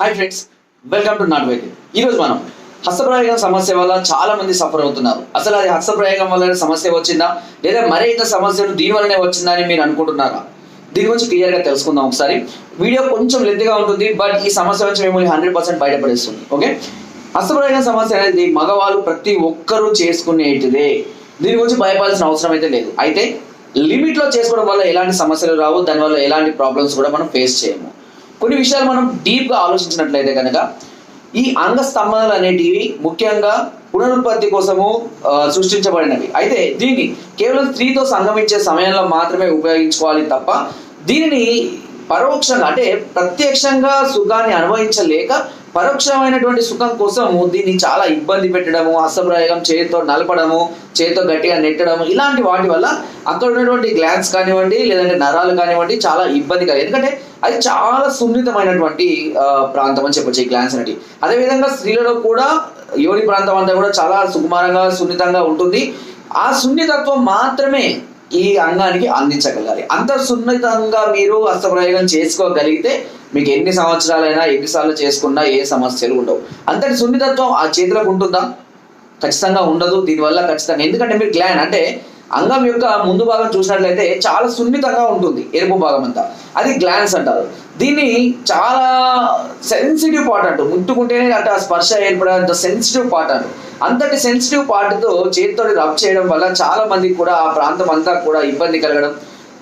Hi friends welcome to నాట్ వైద్యం. ఈరోజు మనం హస్తప్రయోగం సమస్య వల్ల చాలా మంది సఫర్ అవుతున్నారు. అసలు అది హస్తప్రయోగం వల్ల సమస్య వచ్చిందా? లేదా మరే ఇతర సమస్యలు దీని వల్లనే వచ్చిందా అని మీరు అనుకుంటున్నారా? దీని గురించి క్లియర్గా తెలుసుకుందాం ఒకసారి. వీడియో కొంచెం లెంత్గా ఉంటుంది బట్ ఈ సమస్య నుంచి మిమ్మల్ని హండ్రెడ్ పర్సెంట్ బయటపడేస్తుంది ఓకే? హస్తప్రయోగం సమస్య అనేది మగవాళ్ళు ప్రతి ఒక్కరూ చేసుకునేటిదే. దీని గురించి భయపడాల్సిన అవసరం అయితే లేదు. అయితే లిమిట్లో చేసుకోవడం వల్ల ఎలాంటి సమస్యలు రావు దానివల్ల ఎలాంటి ప్రాబ్లమ్స్ కూడా మనం ఫేస్ చేయము. కొన్ని విషయాలు మనం డీప్గా ఆలోచించినట్లయితే కనుక ఈ అంగ స్తంభనలు అనేటివి ముఖ్యంగా పునరుత్పత్తి కోసము సృష్టించబడినవి. అయితే దీన్ని కేవలం స్త్రీతో సంగమించే సమయంలో మాత్రమే ఉపయోగించుకోవాలి తప్ప దీనిని పరోక్షంగా అంటే ప్రత్యక్షంగా సుఖాన్ని అనుభవించలేక పరోక్షమైనటువంటి సుఖం కోసం దీన్ని చాలా ఇబ్బంది పెట్టడము హస్తప్రయోగం చేతితో నలపడము చేతితో గట్టిగా నెట్టడము ఇలాంటి వాటి వల్ల అక్కడ ఉన్నటువంటి గ్లాన్స్ కానివ్వండి లేదంటే నరాలు కానివ్వండి చాలా ఇబ్బంది కాదు ఎందుకంటే అది చాలా సున్నితమైనటువంటి ప్రాంతం అని చెప్పొచ్చు ఈ గ్లాన్స్ అనేది అదేవిధంగా స్త్రీలలో కూడా యోని ప్రాంతం అంతా కూడా చాలా సుకుమారంగా సున్నితంగా ఉంటుంది. ఆ సున్నితత్వం మాత్రమే ఈ అంగానికి అందించగలగాలి. అంత సున్నితంగా మీరు హస్తప్రయోగం చేసుకోగలిగితే మీకు ఎన్ని సంవత్సరాలైనా ఎన్నిసార్లు చేసుకున్నా ఏ సమస్యలు ఉండవు. అంతటి సున్నితత్వం ఆ చేతులకు ఉంటుందా? ఖచ్చితంగా ఉండదు. దీనివల్ల ఖచ్చితంగా ఎందుకంటే మీరు గ్లాన్ అంటే అంగం యొక్క ముందు భాగం చూసినట్లయితే చాలా సున్నితంగా ఉంటుంది ఎరుపు భాగం అంతా. అది గ్లాన్స్ అంటారు. దీన్ని చాలా సెన్సిటివ్ పార్ట్ అంటూ ముట్టుకుంటేనే అంటే ఆ స్పర్శ ఏర్పడేంత సెన్సిటివ్ పార్ట్ అంటూ అంతటి సెన్సిటివ్ పార్ట్తో చేతితో రబ్ చేయడం వల్ల చాలా మందికి కూడా ఆ ప్రాంతం అంతా కూడా ఇబ్బంది కలగడం.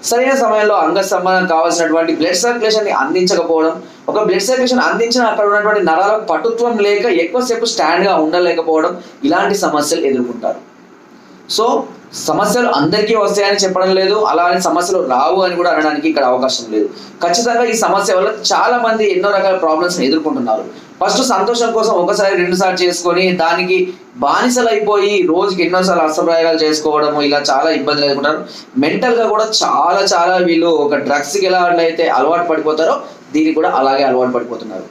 సరైన సమయంలో అంగ సంబంధం కావాల్సినటువంటి బ్లడ్ సర్క్యులేషన్ అందించకపోవడం. ఒక బ్లడ్ సర్క్యులేషన్ అందించిన అక్కడ ఉన్నటువంటి నరాలకు పటుత్వం లేక ఎక్కువసేపు స్టాండ్గా ఉండలేకపోవడం ఇలాంటి సమస్యలు ఎదుర్కొంటారు. సో సమస్యలు అందరికీ వస్తాయని చెప్పడం లేదు అలా అని సమస్యలు రావు అని కూడా అనడానికి ఇక్కడ అవకాశం లేదు. ఖచ్చితంగా ఈ సమస్య వల్ల చాలా మంది ఎన్నో రకాల ప్రాబ్లమ్స్ ఎదుర్కొంటున్నారు. ఫస్ట్ సంతోషం కోసం ఒకసారి రెండు సార్లు చేసుకొని దానికి బానిసలు అయిపోయి రోజుకి ఎన్నోసార్లు అష్టప్రయోగాలు చేసుకోవడము ఇలా చాలా ఇబ్బందులు ఎదుర్కొంటారు. మెంటల్గా కూడా చాలా చాలా వీళ్ళు ఒక డ్రగ్స్కి ఎలా అయితే అలవాటు పడిపోతారో దీనికి కూడా అలాగే అలవాటు పడిపోతున్నారు.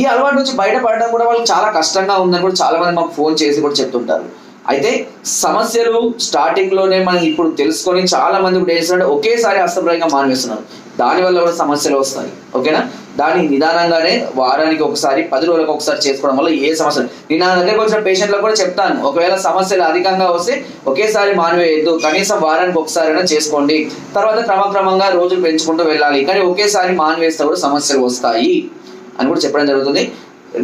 ఈ అలవాటు నుంచి బయటపడడం కూడా వాళ్ళు చాలా కష్టంగా ఉందని కూడా చాలా మంది మాకు ఫోన్ చేసి కూడా చెప్తుంటారు. అయితే సమస్యలు స్టార్టింగ్లోనే మనం ఇప్పుడు తెలుసుకొని చాలా మంది ఇప్పుడు ఏం ఒకేసారి అస్తప్రాయంగా మానేస్తున్నారు దానివల్ల కూడా సమస్యలు వస్తాయి. ఓకేనా? దాని నిదానంగానే వారానికి ఒకసారి పది రోజులకు ఒకసారి చేసుకోవడం వల్ల ఏ సమస్య నేను నా దగ్గరకు వచ్చిన పేషెంట్లకు కూడా చెప్తాను. ఒకవేళ సమస్యలు అధికంగా వస్తే ఒకేసారి మానివేయద్దు. కనీసం వారానికి ఒకసారైనా చేసుకోండి. తర్వాత క్రమక్రమంగా రోజులు పెంచుకుంటూ వెళ్ళాలి. కానీ ఒకేసారి మానివేస్తే కూడా సమస్యలు వస్తాయి అని కూడా చెప్పడం జరుగుతుంది.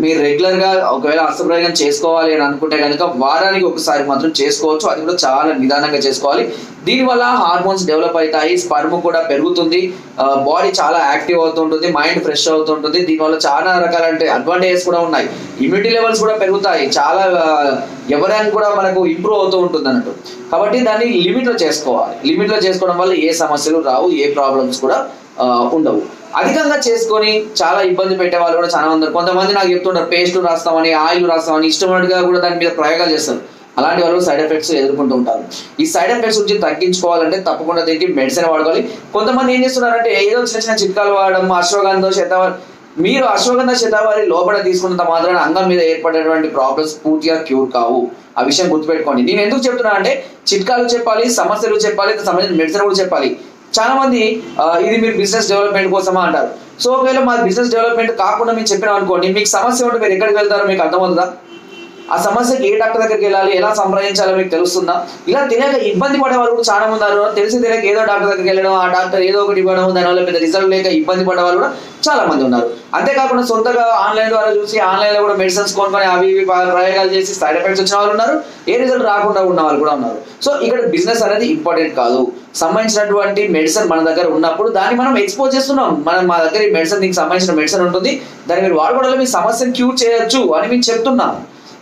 మీరు రెగ్యులర్గా ఒకవేళ హస్తప్రయోగం చేసుకోవాలి అని అనుకుంటే కనుక వారానికి ఒకసారి మాత్రం చేసుకోవచ్చు. అది కూడా చాలా నిదానంగా చేసుకోవాలి. దీనివల్ల హార్మోన్స్ డెవలప్ అవుతాయి. స్పర్మ్ కూడా పెరుగుతుంది. బాడీ చాలా యాక్టివ్ అవుతుంటుంది. మైండ్ ఫ్రెష్ అవుతుంటుంది. దీనివల్ల చాలా రకాల అంటే అడ్వాంటేజెస్ కూడా ఉన్నాయి. ఇమ్యూనిటీ లెవెల్స్ కూడా పెరుగుతాయి. చాలా ఎవరైనా కూడా మనకు ఇంప్రూవ్ అవుతూ ఉంటుంది అన్నట్టు. కాబట్టి దాన్ని లిమిట్లో చేసుకోవాలి. లిమిట్లో చేసుకోవడం వల్ల ఏ సమస్యలు రావు ఏ ప్రాబ్లమ్స్ కూడా ఉండవు. అధికంగా చేసుకొని చాలా ఇబ్బంది పెట్టే వాళ్ళు కూడా చాలా మంది కొంతమంది నాకు చెప్తుంటారు పేస్ట్ రాస్తామని ఆయిల్ రాస్తామని ఇష్టమైనట్టుగా కూడా దాని మీద ప్రయోగాలు చేస్తారు. అలాంటి వాళ్ళు సైడ్ ఎఫెక్ట్స్ ఎదుర్కొంటూ ఉంటారు. ఈ సైడ్ ఎఫెక్ట్స్ నుంచి తగ్గించుకోవాలంటే తప్పకుండా దీనికి మెడిసిన్ వాడుకోవాలి. కొంతమంది ఏం చేస్తున్నారంటే ఏదో చిన్న చిన్న చిట్కాలు వాడడం అశ్వగంధ శతావరి మీరు అశ్వగంధ శతావరి లోపల తీసుకున్నంత మాత్రాన అంగం మీద ఏర్పడేటువంటి ప్రాబ్లమ్స్ పూర్తిగా క్యూర్ కావు. ఆ విషయం గుర్తుపెట్టుకోండి. నేను ఎందుకు చెప్తున్నా అంటే చిట్కాలు చెప్పాలి సమస్యలు చెప్పాలి దానికి సంబంధించిన మెడిసిన్ కూడా చెప్పాలి. చాలా మంది ఇది మీరు బిజినెస్ డెవలప్మెంట్ కోసమా అంటారు. సో ఒకవేళ మా బిజినెస్ డెవలప్మెంట్ కాకుండా మేము చెప్పినాం అనుకోండి మీకు సమస్య ఉంటే మీరు ఎక్కడికి వెళ్తారో మీకు అర్థమవుతుందా? ఆ సమస్యకి ఏ డాక్టర్ దగ్గరికి వెళ్ళాలి ఎలా సంప్రదించాలో మీకు తెలుస్తుందా? ఇలా తెలియక ఇబ్బంది పడే వాళ్ళు కూడా చాలా మంది ఉన్నారు. తెలిసి తెలియక ఏదో డాక్టర్ దగ్గరికి వెళ్ళడం ఆ డాక్టర్ ఏదో ఒకటి ఇవ్వడం దానివల్ల పెద్ద రిజల్ట్ లేక ఇబ్బంది పడే వాళ్ళు కూడా చాలా మంది ఉన్నారు. అంతేకాకుండా సొంతగా ఆన్లైన్ ద్వారా చూసి ఆన్లైన్లో కూడా మెడిసిన్స్ కొనుక్కొని అవి ఇవి ప్రయోగాలు చేసి సైడ్ ఎఫెక్ట్స్ వచ్చిన వాళ్ళు ఉన్నారు. ఏ రిజల్ట్ రాకుండా ఉన్న వాళ్ళు కూడా ఉన్నారు. సో ఇక్కడ బిజినెస్ అనేది ఇంపార్టెంట్ కాదు. సంబంధించినటువంటి మెడిసిన్ మన దగ్గర ఉన్నప్పుడు దాన్ని మనం ఎక్స్పోజ్ చేస్తున్నాం. మనం మా దగ్గర ఈ మెడిసిన్ దీనికి సంబంధించిన మెడిసిన్ ఉంటుంది. దాన్ని మీరు వాడుకోవడం మీ సమస్యను క్యూర్ చేయొచ్చు అని మేము చెప్తున్నాం.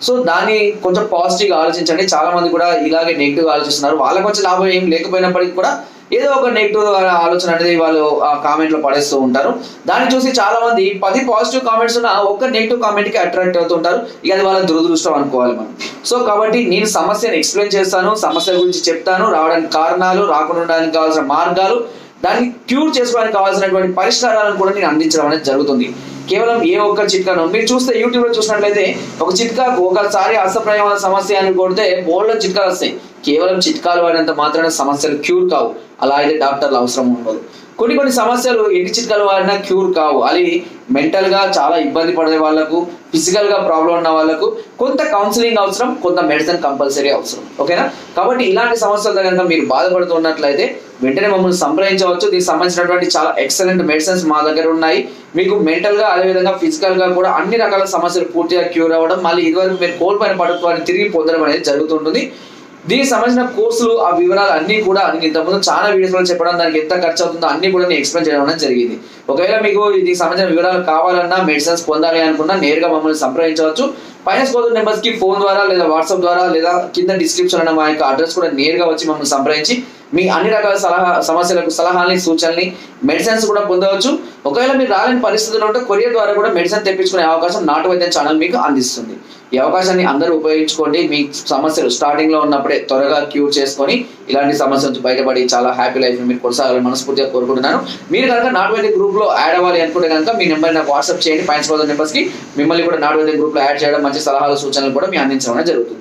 సో దాన్ని కొంచెం పాజిటివ్గా ఆలోచించండి. చాలా మంది కూడా ఇలాగే నెగిటివ్ ఆలోచిస్తున్నారు. వాళ్ళకి వచ్చే లాభం ఏం లేకపోయినప్పటికీ కూడా ఏదో ఒక నెగిటివ్ ఆలోచన అనేది వాళ్ళు ఆ కామెంట్లో పడేస్తూ ఉంటారు. దాన్ని చూసి చాలా మంది పది పాజిటివ్ కామెంట్స్ ఉన్న ఒక్క నెగిటివ్ కామెంట్కి అట్రాక్ట్ అవుతుంటారు ఇక అది వాళ్ళ దురదృష్టం అనుకోవాలి మనం. సో కాబట్టి నేను సమస్యను ఎక్స్ప్లెయిన్ చేస్తాను సమస్య గురించి చెప్తాను రావడానికి కారణాలు రాకుండా ఉండడానికి కావాల్సిన మార్గాలు దాన్ని క్యూర్ చేసుకోవడానికి కావాల్సినటువంటి పరిష్కారాలను కూడా నేను అందించడం అనేది జరుగుతుంది. కేవలం ఏ ఒక్క చిట్కాను. మీరు చూస్తే యూట్యూబ్లో చూసినట్లయితే ఒక చిట్కాకు ఒకసారి అసప్రయోగ సమస్య అని కొడితే బోల్డ్ చిట్కాలు వస్తాయి. కేవలం చిట్కాలు వాడినంత మాత్రాన సమస్యలు క్యూర్ కావు. అలా అయితే డాక్టర్లు అవసరం ఉండదు. కొన్ని కొన్ని సమస్యలు ఎన్ని చిట్కాలు వాడినా క్యూర్ కావు. అది మెంటల్గా చాలా ఇబ్బంది పడే వాళ్ళకు ఫిజికల్గా ప్రాబ్లం ఉన్న వాళ్ళకు కొంత కౌన్సిలింగ్ అవసరం కొంత మెడిసిన్ కంపల్సరీ అవసరం. ఓకేనా? కాబట్టి ఇలాంటి సమస్యలతో కనుక మీరు బాధపడుతున్నట్లయితే వెంటనే మమ్మల్ని సంప్రదించవచ్చు. దీనికి సంబంధించినటువంటి చాలా ఎక్సలెంట్ మెడిసిన్స్ మా దగ్గర ఉన్నాయి. మీకు మెంటల్గా అదేవిధంగా ఫిజికల్గా కూడా అన్ని రకాల సమస్యలు పూర్తిగా క్యూర్ అవ్వడం మళ్ళీ ఇదివరకు మీరు కోల్పోయిన పడుకోవాలని తిరిగి పొందడం అనేది జరుగుతుంటుంది. దీనికి సంబంధించిన కోర్సులు ఆ వివరాలు అన్ని కూడా నేను ఇంతకుముందు చాలా వీడియోస్లో చెప్పడం దానికి ఎంత ఖర్చు అవుతుందో అన్ని కూడా నేను ఎక్స్ప్లెయిన్ చేయడం జరిగింది. ఒకవేళ మీకు దీనికి సంబంధించిన వివరాలు కావాలన్నా మెడిసిన్స్ పొందాలి అనుకున్నా నేరుగా మమ్మల్ని సంప్రదించవచ్చు. పైన స్కోర్ నెంబర్స్కి ఫోన్ ద్వారా లేదా వాట్సాప్ ద్వారా లేదా కింద డిస్క్రిప్షన్ అన్న మా యొక్క అడ్రస్ కూడా నేరుగా వచ్చి మమ్మల్ని సంప్రదించి మీ అన్ని రకాల సలహా సమస్యలకు సలహాలని సూచనల్ని మెడిసిన్స్ కూడా పొందవచ్చు. ఒకవేళ మీరు రాలేని పరిస్థితుల్లో ఉంటే కొరియర్ ద్వారా కూడా మెడిసిన్ తెప్పించుకునే అవకాశం నాటు వైద్యం ఛానల్ మీకు అందిస్తుంది. ఈ అవకాశాన్ని అందరూ ఉపయోగించుకోండి. మీ సమస్యలు స్టార్టింగ్లో ఉన్నప్పుడే త్వరగా క్యూర్ చేసుకొని ఇలాంటి సమస్యల నుంచి బయటపడి చాలా హ్యాపీ లైఫ్ మీరు కొనసాగాలని మనస్ఫూర్తిగా కోరుకుంటున్నాను. మీరు కనుక నాటు వైద్య గ్రూప్లో యాడ్ అవ్వాలి అనుకుంటే కనుక మీ నెంబర్ నాకు వాట్సాప్ చేయండి. పైన స్కోర్ నెంబర్స్కి మిమ్మల్ని కూడా నాటు వైద్య గ్రూప్లో యాడ్ చేయడం మంచి సలహాలు సూచనలు కూడా మీ అందించడం జరుగుతుంది.